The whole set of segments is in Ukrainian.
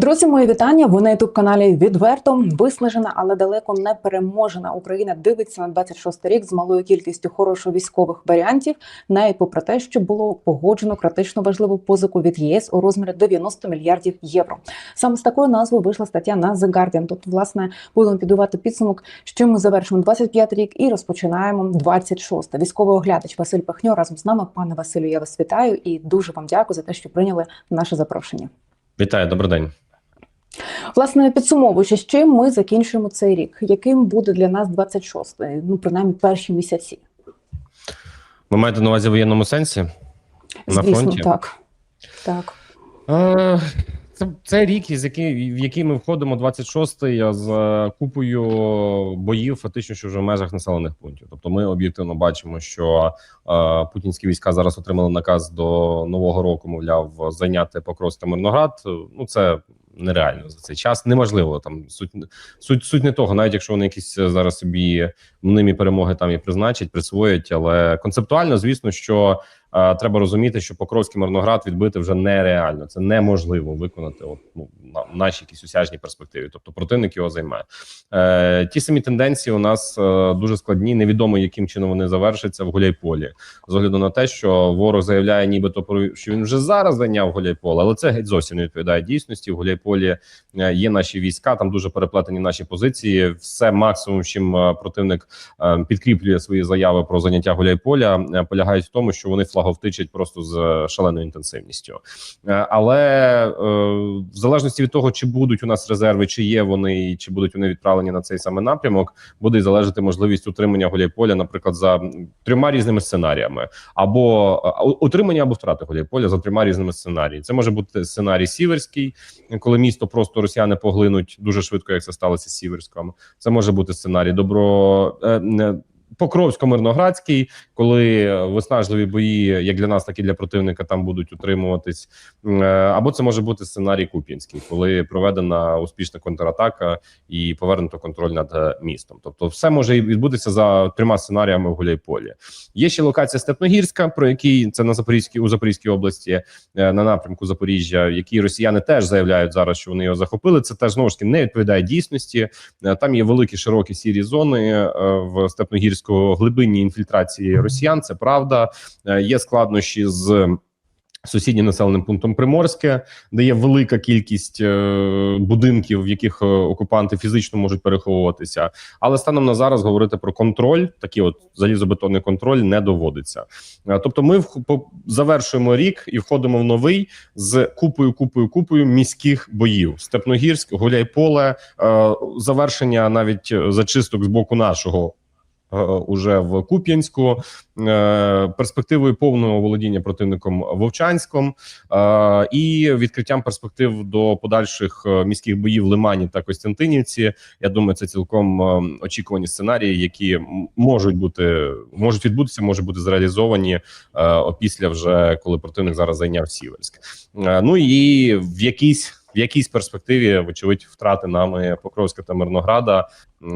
Друзі, мої вітання. Ви на ютуб каналі відверто виснажена, але далеко не переможена. Україна дивиться на 26 рік з малою кількістю хорошо військових варіантів, навіть попри те, що було погоджено критично важливу позику від ЄС у розмірі 90 мільярдів євро. Саме з такою назвою вийшла стаття на The Guardian. Тут власне будемо підбивати підсумок, що ми завершимо 25 рік і розпочинаємо 26. Військовий оглядач Василь Пахньо разом з нами. Пане Василю, я вас вітаю і дуже вам дякую за те, що прийняли наше запрошення. Вітаю, добрий день. Власне, підсумовуючи, з чим ми закінчуємо цей рік, яким буде для нас 26-й, ну принаймні перші місяці. Ви маєте на увазі в воєнному сенсі? На Звісно, фронті? так. Так. Це, це рік, із який, в який ми входимо 26-й з е, купою боїв, фактично, що вже в межах населених пунктів. Тобто, ми об'єктивно бачимо, що е, путінські війська зараз отримали наказ до нового року, мовляв, зайняти Покровськ та Мирноград. Ну це нереально за цей час. Неможливо там суть суть суть не того, навіть якщо вони якісь зараз собі мнимі перемоги там і призначать, присвоять. Але концептуально, звісно, що е, треба розуміти, що Покровський Мирноград відбити вже нереально. Це неможливо виконати. От ну на нашій якійсь осяжній перспективі. Тобто противник його займає. Е, Ті самі тенденції у нас е, дуже складні. Невідомо яким чином вони завершаться в Гуляйполі, з огляду на те, що ворог заявляє, нібито що він вже зараз зайняв Гуляйполе, але це геть зовсім не відповідає дійсності. В Гуляйполі е, є наші війська, там дуже переплетені наші позиції. Все максимум, чим е, противник е, підкріплює свої заяви про заняття Гуляйполя, е, полягають в тому, що вони флаговтичать просто з шаленою інтенсивністю. Е, Але е, в залежності від того, чи будуть у нас резерви, чи є вони, і чи будуть вони відправлені на цей саме напрямок, буде залежати можливість утримання Гуляйполя, наприклад, за трьома різними сценаріями, або е, утримання або втрати Гуляйполя за трьома різними сценаріями. Це може бути сценарій Сіверський, коли місто просто росіяни поглинуть дуже швидко, як це сталося з Сіверськом. Це може бути сценарій добро. Е, Покровсько-Мирноградський, коли виснажливі бої, як для нас, так і для противника, там будуть утримуватись. Е, Або це може бути сценарій Куп'янський, коли проведена успішна контратака і повернуто контроль над е, містом. Тобто, все може відбутися за трьома сценаріями в Гуляйполі. Є ще локація Степногірська, про який це на Запорізькій у Запорізькій області е, на напрямку Запоріжжя, які росіяни теж заявляють зараз, що вони його захопили. Це теж знову ж таки не відповідає дійсності. Е, Там є великі широкі сірі зони е, в Степногірську глибинні інфільтрації росіян. Це правда. Е, Є складнощі з. Сусіднім населеним пунктом Приморське, де є велика кількість е, будинків, в яких е, окупанти фізично можуть переховуватися. Але станом на зараз говорити про контроль, такий от залізобетонний контроль, не доводиться. Е, тобто, ми в, по, завершуємо рік і входимо в новий з купою, купою, купою міських боїв: Степногірськ, Гуляйполе, е, завершення навіть зачисток з боку нашого. Е, Уже в Куп'янську е, перспективою повного володіння противником Вовчанськом е, і відкриттям перспектив до подальших міських боїв в Лимані та Костянтинівці. Я думаю, це цілком очікувані сценарії, які можуть бути можуть відбутися, можуть бути зреалізовані опісля вже коли противник зараз зайняв Сіверськ. Ну і в якійсь. В якійсь перспективі, вочевидь, втрати нами Покровська та Мирнограда е,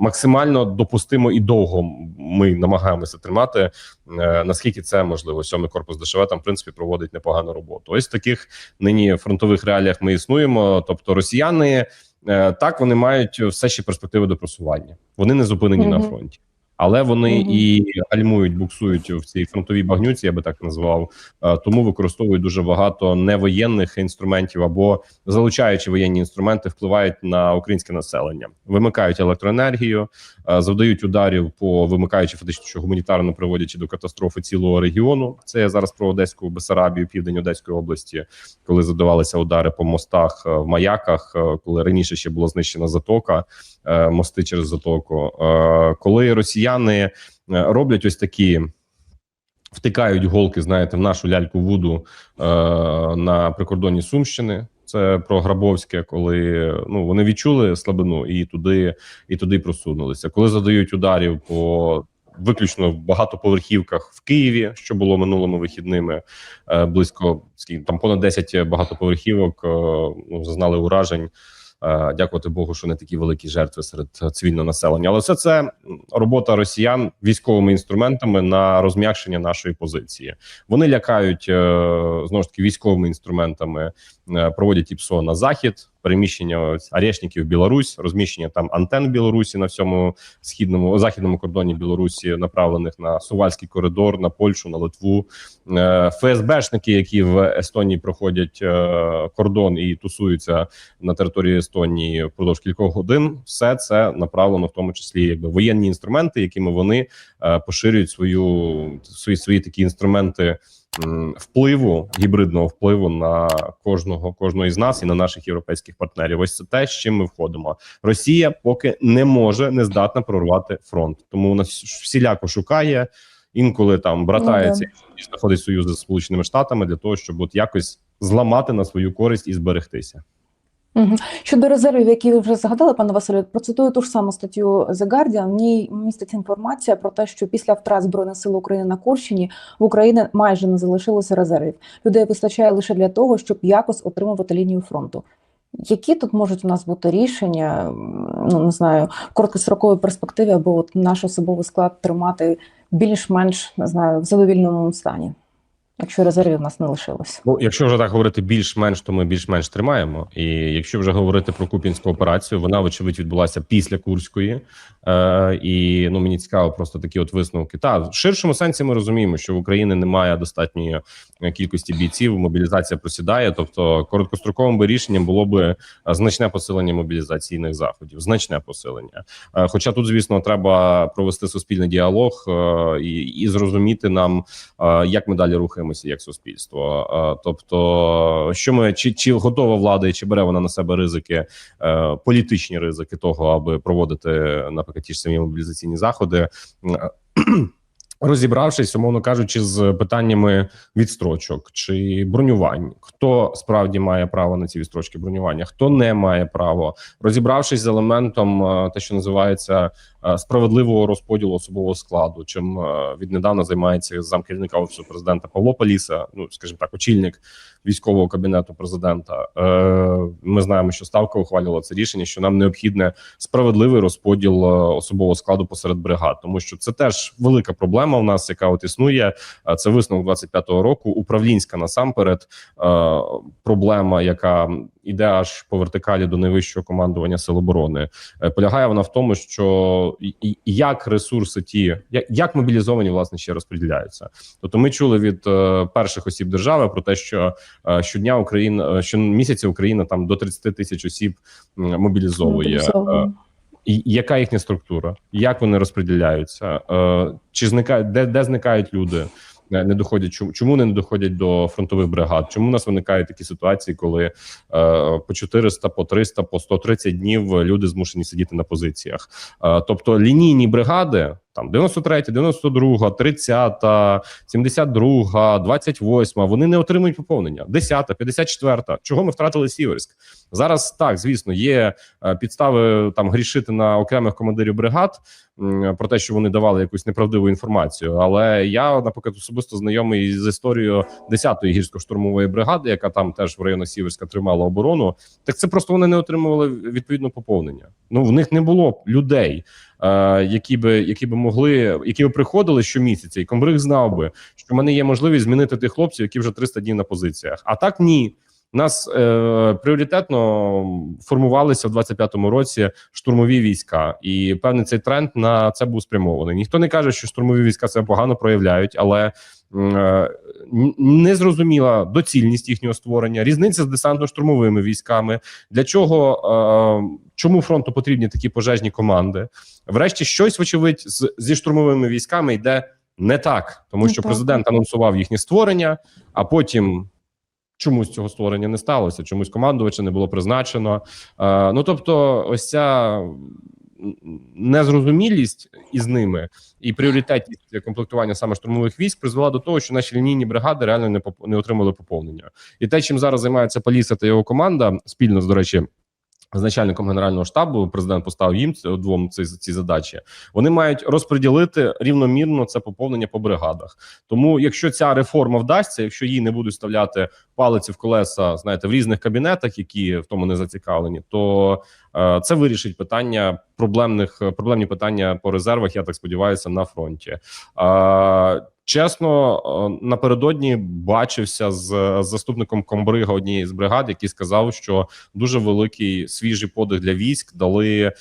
максимально допустимо і довго ми намагаємося тримати. Е, наскільки це можливо? Сьомий корпус ДШВ там в принципі проводить непогану роботу. Ось в таких нині фронтових реаліях ми існуємо. Тобто, росіяни е, так вони мають все ще перспективи до просування. Вони не зупинені на фронті. Але вони Мгм. і гальмують, буксують в цій фронтовій багнюці, я би так назвав. Е, Тому використовують дуже багато невоєнних інструментів або залучаючи воєнні інструменти, впливають на українське населення, вимикають електроенергію, е, завдають ударів по вимикаючи фактично, що гуманітарно приводячи до катастрофи цілого регіону. Це я зараз про Одеську Бесарабію, південь Одеської області, коли задавалися удари по мостах е, в маяках, коли раніше ще була знищена затока, мости через затоку. Коли росіяни е, роблять ось такі. Втикають голки, знаєте, в нашу ляльку Вуду е, на прикордонні Сумщини. Це про Грабовське, коли ну вони відчули слабину і туди, і туди просунулися. Коли задають ударів по виключно в багатоповерхівках в Києві, що було минулими вихідними, е, близько там понад 10 багатоповерхівок е, ну, зазнали уражень. Е, Дякувати Богу, що не такі великі жертви серед цивільного населення. Але все це робота росіян військовими інструментами на розм'якшення нашої позиції. Вони лякають е, знову ж таки військовими інструментами, е, проводять ІПСО на захід, переміщення арешників Білорусь, розміщення там антен Білорусі на всьому східному західному кордоні Білорусі, направлених на Сувальський коридор, на Польщу, на Литву. Е, ФСБшники, які в Естонії проходять е, кордон і тусуються на території Естонії впродовж кількох годин, все це направлено в тому числі якби воєнні інструменти, якими вони е, поширюють свою свої свої такі інструменти впливу гібридного впливу на кожного кожного із нас і на наших європейських партнерів. Ось це те, з чим ми входимо. Росія поки не може, не здатна прорвати фронт, тому вона всіляко шукає. Інколи там братається і знаходить союз з сполученими штатами для того, щоб от якось зламати на свою користь і зберегтися. Щодо резервів, які ви вже згадали, пане Василю, процитую ту ж саму статтю The Guardian. В ній містить інформація про те, що після втрат збройних сил України на Курщині в Україні майже не залишилося резервів. Людей вистачає лише для того, щоб якось отримувати лінію фронту. Які тут можуть у нас бути рішення, ну не знаю, в короткостроковій перспективі, аби от наш особовий склад тримати більш-менш не знаю в задовільному стані, якщо резервів у нас не лишилось? Ну, якщо вже так говорити більш-менш, то ми більш-менш тримаємо. І якщо вже говорити про купінську операцію, вона вочевидь відбулася після Курської. Е, і ну мені цікаво просто такі от висновки. Та в ширшому сенсі ми розуміємо, що в Україні немає достатньої е, кількості бійців. Мобілізація просідає. Тобто, короткостроковим би рішенням було би е, значне посилення мобілізаційних заходів, значне посилення. Е, Хоча тут, звісно, треба провести суспільний діалог е, і, і зрозуміти нам, е, як ми далі рухаємося як суспільство. Е, Тобто, що ми чи, чи готова влада, чи бере вона на себе ризики, е, політичні ризики того, аби проводити, наприклад, самі мобілізаційні заходи. Розібравшись, умовно кажучи, з питаннями відстрочок чи бронювань, хто справді має право на ці відстрочки бронювання, хто не має право, розібравшись з елементом, е, те, що називається е, справедливого розподілу особового складу, чим е, віднедавна займається замкерівника офісу президента Павло Паліса, ну скажімо так, очільник військового кабінету президента. Ми знаємо, що ставка ухвалювала це рішення, що нам необхідне справедливий розподіл особового складу посеред бригад, тому що це теж велика проблема у нас, яка от існує. Це висновок 25-го року. Управлінська насамперед проблема, яка іде аж по вертикалі до найвищого командування сил оборони. Е, Полягає вона в тому, що як ресурси ті, як, мобілізовані власне ще розподіляються. Тобто, ми чули від е, перших осіб держави про те, що е, щодня Україна щомісяця Україна там до 30 тисяч осіб м, мобілізовує. Яка їхня структура? Як вони розподіляються? Е, чи зникають де, де зникають люди? Е, Не доходять чому, не доходять до фронтових бригад? Чому у нас виникають такі ситуації, коли е, по 400, по 300, по 130 днів люди змушені сидіти на позиціях? Тобто лінійні бригади, там 93, 92, 30, 72, 28, вони не отримують поповнення. 10, 54. Чого ми втратили Сіверськ? Зараз так, звісно, є е, підстави там грішити на окремих командирів бригад про те, що вони давали якусь неправдиву інформацію. Але я, наприклад, особисто знайомий з історією 10-ї гірсько-штурмової бригади, яка там теж в районах Сіверська тримала оборону. Так це просто вони не отримували відповідно поповнення. Ну в них не було людей. Е, Які би які би могли, які би приходили щомісяця, і комбриг знав би, що в мене є можливість змінити тих хлопців, які вже 300 днів на позиціях. А так ні. У нас е, пріоритетно формувалися в 25-му році штурмові війська, і певний цей тренд на це був спрямований. Ніхто не каже, що штурмові війська це погано проявляють, але е, незрозуміла доцільність їхнього створення, різниця з десантно-штурмовими військами. Для чого е, чому фронту потрібні такі пожежні команди? Врешті щось, вочевидь, з, зі штурмовими військами йде не так, тому Не що так. президент анонсував їхнє створення, а потім. Чомусь цього створення не сталося, чомусь командувача не було призначено. Е, ну тобто, ось ця незрозумілість із ними і пріоритетність комплектування саме штурмових військ призвела до того, що наші лінійні бригади реально не не отримали поповнення. І те, чим зараз займається Паліса та його команда, спільно з до речі. З начальником генерального штабу президент поставив їм двом ці, ці задачі. Вони мають розподілити рівномірно це поповнення по бригадах. Тому, якщо ця реформа вдасться, якщо їй не будуть вставляти палиці в колеса, знаєте, в різних кабінетах, які в тому не зацікавлені, то е, це вирішить питання проблемних проблемні питання по резервах. Я так сподіваюся, на фронті. Е, Чесно, е, напередодні бачився з з заступником комбрига однієї з бригад, який сказав, що дуже великий свіжий подих для військ дали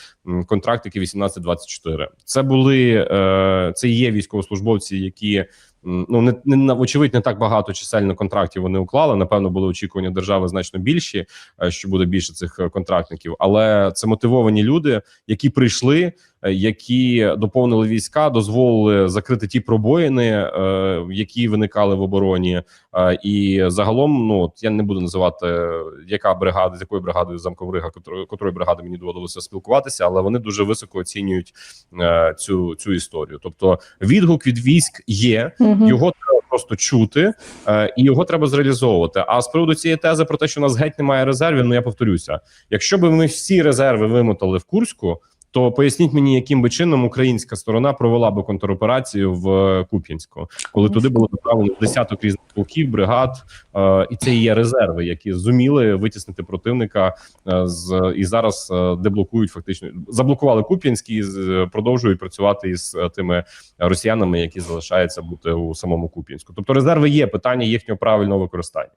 контрактики 18-24. Це були е, це є військовослужбовці, які ну не, не на- вочевидь не так багато чисельно контрактів вони уклали. Напевно, були очікування держави значно більші, е, що буде більше цих е, контрактників. Але це мотивовані люди, які прийшли, е, які доповнили війська, дозволили закрити ті пробоїни, е, які виникали в обороні. Е, І загалом, ну я не буду називати е, яка бригада, з якою бригадою замковрига, котрої, котрої бригади мені доводилося спілкуватися, але вони дуже високо оцінюють е, цю цю історію. Тобто, відгук від військ є, Мгм. його треба просто чути, е, і його треба зреалізовувати. А з приводу цієї тези про те, що у нас геть немає резервів, ну я повторюся: якщо б ми всі резерви вимотали в Курську. То поясніть мені, яким би чином українська сторона провела би контроперацію в е, Куп'янську, коли туди було направлено десяток різних полків, бригад, е, і це є резерви, які зуміли витіснити противника е, з і зараз е, деблокують фактично заблокували Куп'янський, і з- продовжують працювати із е, тими росіянами, які залишаються бути у самому Куп'янську. Тобто резерви є питання їхнього правильного використання.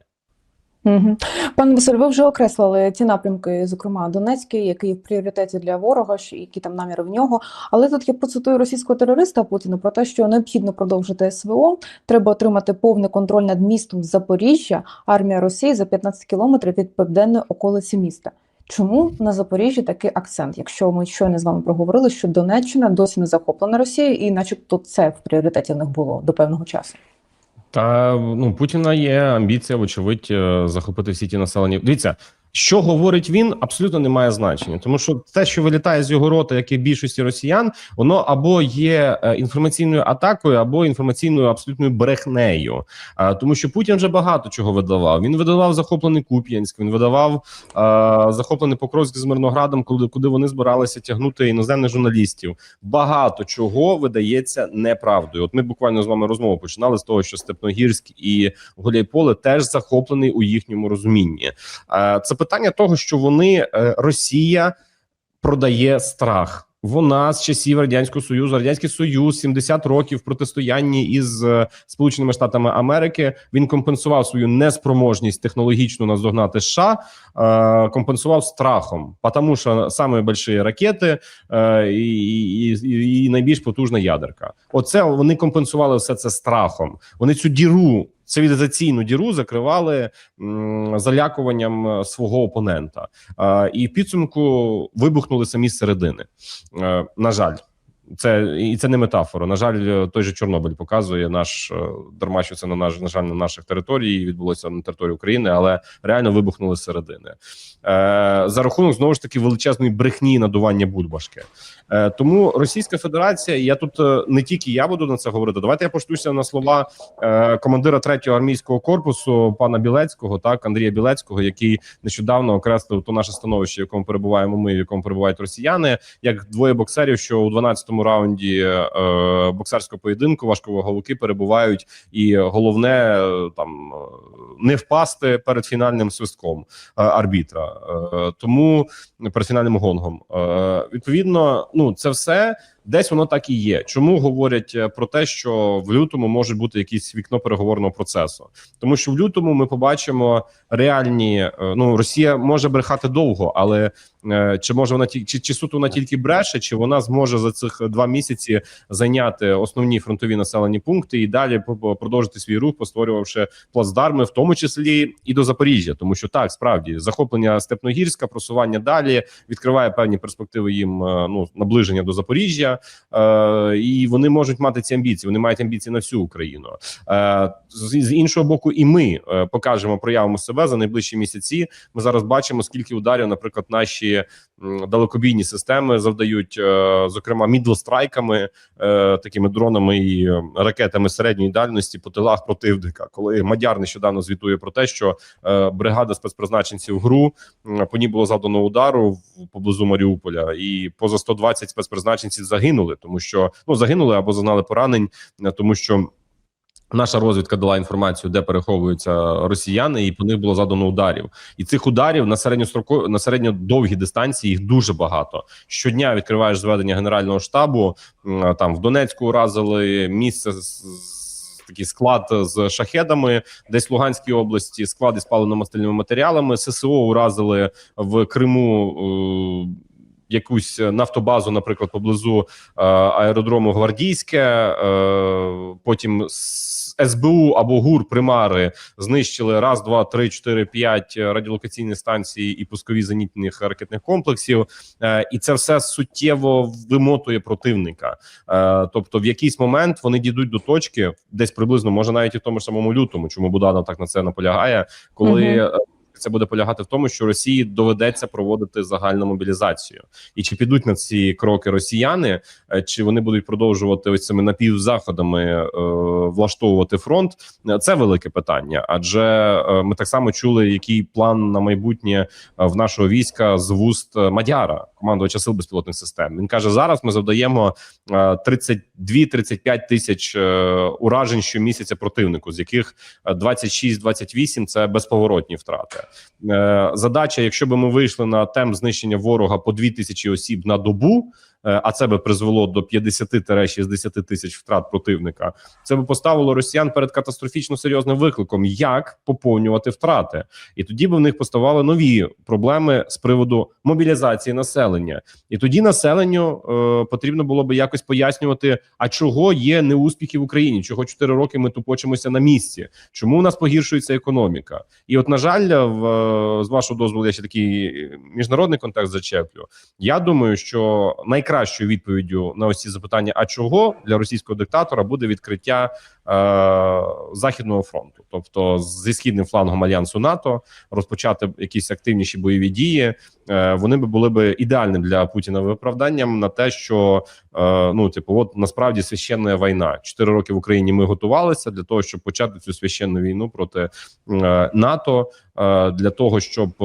Мгм. Пане Василь, ви вже окреслили ті напрямки, зокрема Донецький, який в пріоритеті для ворога, які там наміри в нього. Але тут я процитую російського терориста Путіна про те, що необхідно продовжити СВО. Треба отримати повний контроль над містом Запоріжжя. Армія Росії за 15 кілометрів від південної околиці міста. Чому на Запоріжжі такий акцент? Якщо ми щойно з вами проговорили, що Донеччина досі не захоплена Росією, і начебто це в пріоритеті в них було до певного часу. Та ну Путіна є амбіція, вочевидь, е, захопити всі ті населені. Дивіться, що говорить він, абсолютно не має значення, тому що те, що вилітає з його рота, як і більшості росіян, воно або є е, інформаційною атакою, або інформаційною абсолютною брехнею. Тому що Путін вже багато чого видавав. Він видавав захоплений Куп'янськ, він видавав а, захоплений Покровськ з Мирноградом, коли куди вони збиралися тягнути іноземних журналістів. Багато чого видається неправдою. От ми буквально з вами розмову починали з того, що Степногірськ і Гуляйполе теж захоплений у їхньому розумінні. Е, Це питання того, що вони е, Росія продає страх. Вона з часів радянського союзу, радянський союз 70 років в протистоянні із е, Сполученими Штатами Америки. Він компенсував свою неспроможність технологічно наздогнати США, е, компенсував страхом, тому що саме великі ракети е, і, і, і найбільш потужна ядерка. Оце вони компенсували все це страхом. Вони цю діру. Цивілізаційну діру закривали залякуванням е, свого опонента, е, і в підсумку вибухнули самі середини. Е, на жаль, це і це не метафора. На жаль, е, той же Чорнобиль показує наш е, дарма, що це на наш на жаль на наших території відбулося на території України, але реально вибухнули середини. Е, за рахунок знову ж таки величезної брехні надування бульбашки. Е, тому Російська Федерація, я тут е, не тільки я буду на це говорити. Давайте я поштуся на слова е, командира третього армійського корпусу пана Білецького, так Андрія Білецького, який нещодавно окреслив то наше становище, в якому перебуваємо ми, в якому перебувають росіяни, як двоє боксерів, що у 12-му раунді е, боксерського поєдинку важковаговики перебувають, і головне е, там е, не впасти перед фінальним свистком е, арбітра. Е, тому перед фінальним гонгом. Е, відповідно, ну це все десь воно так і є. Чому говорять е, про те, що в лютому може бути якийсь вікно переговорного процесу? Тому що в лютому ми побачимо реальні. е, Ну Росія може брехати довго, але е, чи може вона ті- чи, чи суто вона тільки бреше, чи вона зможе за цих два місяці зайняти основні фронтові населені пункти і далі продовжити свій рух, постворювавши плацдарми, в тому числі і до Запоріжжя, тому що так справді захоплення Степногірська, просування далі відкриває певні перспективи їм ну наближення до Запоріжжя, е, і вони можуть мати ці амбіції. Вони мають амбіції на всю Україну. Е, з, з іншого боку, і ми е, покажемо, проявимо себе за найближчі місяці. Ми зараз бачимо, скільки ударів, наприклад, наші далекобійні системи завдають, е, зокрема, мідлстрайками, е, такими дронами і е, ракетами середньої дальності по тилах противника. Коли Мадяр нещодавно звітує про те, що бригада спецпризначенців ГРУ по ній було завдано удару поблизу Маріуполя, і поза 120 спецпризначенців загинули, тому що ну загинули або зазнали поранень, тому що. Наша розвідка дала інформацію, де переховуються росіяни, і по них було задано ударів. І цих ударів на середньостроко на середньодовгі дистанції їх дуже багато. Щодня відкриваєш зведення генерального штабу. Там в Донецьку уразили місце з- з- такий склад з шахедами, десь в Луганській області склад із паливно-мастильними матеріалами. ССО уразили в Криму. Е, Якусь нафтобазу, наприклад, поблизу е, аеродрому Гвардійське, е, потім СБУ або ГУР примари знищили раз, два, три, чотири, п'ять радіолокаційних станцій і пускові зенітних ракетних комплексів, е, і це все суттєво вимотує противника. Е, тобто, в якийсь момент вони дійдуть до точки, десь приблизно, може навіть і в тому ж самому лютому, чому Буданов так на це наполягає, коли. Мгм. Це буде полягати в тому, що Росії доведеться проводити загальну мобілізацію, і чи підуть на ці кроки росіяни, е, чи вони будуть продовжувати ось цими напівзаходами е, влаштовувати фронт? Е, Це велике питання, адже е, ми так само чули, який план на майбутнє в нашого війська з вуст Мадяра, командувача сил безпілотних систем. Він каже: зараз ми завдаємо е, 32-35 тисяч уражень щомісяця противнику, з яких е, 26-28 – це безповоротні втрати. Е, Задача, якщо би ми вийшли на темп знищення ворога по 2 тисячі осіб на добу. Е, А це би призвело до 50-60 тисяч втрат противника. Це би поставило росіян перед катастрофічно серйозним викликом, як поповнювати втрати, і тоді би в них поставали нові проблеми з приводу мобілізації населення. І тоді населенню е, потрібно було би якось пояснювати, а чого є неуспіхи в Україні, чого 4 роки ми тупочимося на місці, чому у нас погіршується економіка. І от, на жаль, в, е, з вашого дозволу, я ще такий міжнародний контекст зачеплю. Я думаю, що найкращою відповіддю на ці запитання, а чого для російського диктатора буде відкриття західного фронту, тобто зі східним флангом альянсу НАТО розпочати якісь активніші бойові дії. Е, вони би були би ідеальним для Путіна виправданням на те, що е, ну типу, от насправді священна війна. Чотири роки в Україні ми готувалися для того, щоб почати цю священну війну проти е, НАТО. е, Для того щоб е,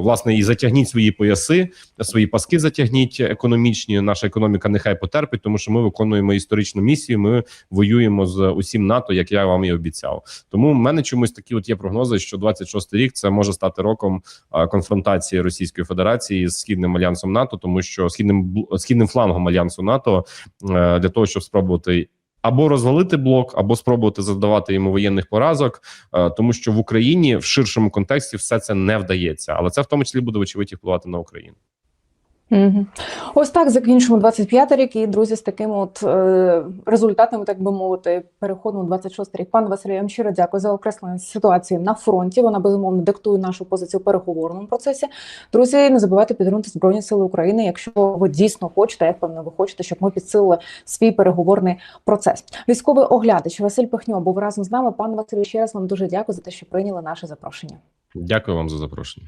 власне і затягніть свої пояси, свої паски затягніть економічні. Наша економіка нехай потерпить, тому що ми виконуємо історичну місію. Ми воюємо з усім НАТО, як я вам і обіцяв. Тому в мене чомусь такі от є прогнози, що 26-й рік це може стати роком конфронтації Російської Федерації з східним альянсом НАТО, тому що східним східним флангом альянсу НАТО е, для того, щоб спробувати. Або розвалити блок, або спробувати завдавати йому воєнних поразок, е, тому що в Україні в ширшому контексті все це не вдається, але це в тому числі буде вочевидь впливати на Україну. Угу. Ось так закінчимо 25-й рік. І друзі, з такими от е, результатами, так би мовити, переходимо у 26-й рік. Пан Василь, щиро дякую за окреслення ситуації на фронті. Вона безумовно диктує нашу позицію в переговорному процесі. Друзі, не забувайте підтримати Збройні Сили України, якщо ви дійсно хочете, я впевнена, ви хочете, щоб ми підсилили свій переговорний процес. Військовий оглядач Василь Пихньо був разом з нами. Пан Василь, ще раз вам дуже дякую за те, що прийняли наше запрошення. Дякую вам за запрошення.